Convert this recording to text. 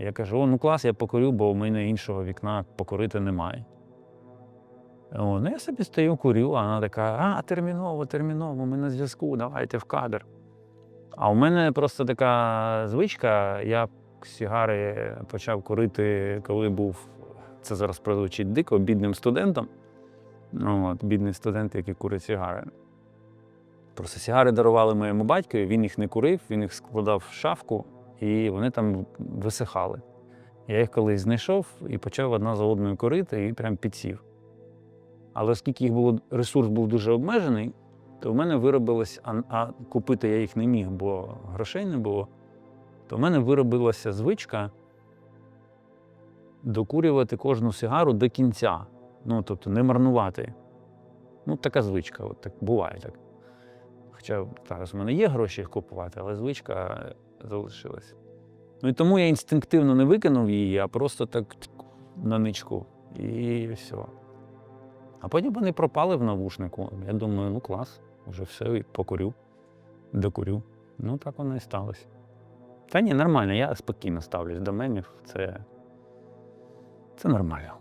Я кажу: о, ну клас, я покурю, бо в мене іншого вікна покурити немає. О, ну я собі стою, курю, а вона така: а, терміново, терміново, ми на зв'язку, давайте в кадр. А у мене просто така звичка, я сігари почав курити, коли був, це зараз прозвучить дико, бідним студентом. От, бідний студент, який курить сігари. Просто сігари дарували моєму батькові, він їх не курив, він їх складав в шафку, і вони там висихали. Я їх колись знайшов і почав одна за одною курити і прям підсів. Але оскільки їх було, ресурс був дуже обмежений, то в мене виробилось, а, а купити я їх не міг, бо грошей не було. То в мене виробилася звичка докурювати кожну сигару до кінця. Ну, тобто не марнувати. Ну, така звичка, от так буває так. Хоча зараз в мене є гроші їх купувати, але звичка залишилась. Ну і тому я інстинктивно не викинув її, а просто так на ничку. І все. А потім вони пропали в навушнику. Я думаю, ну клас, вже все, покурю, докурю. Ну, так воно і сталося. Та ні, нормально, я спокійно ставлюсь до мемів. Це, це нормально.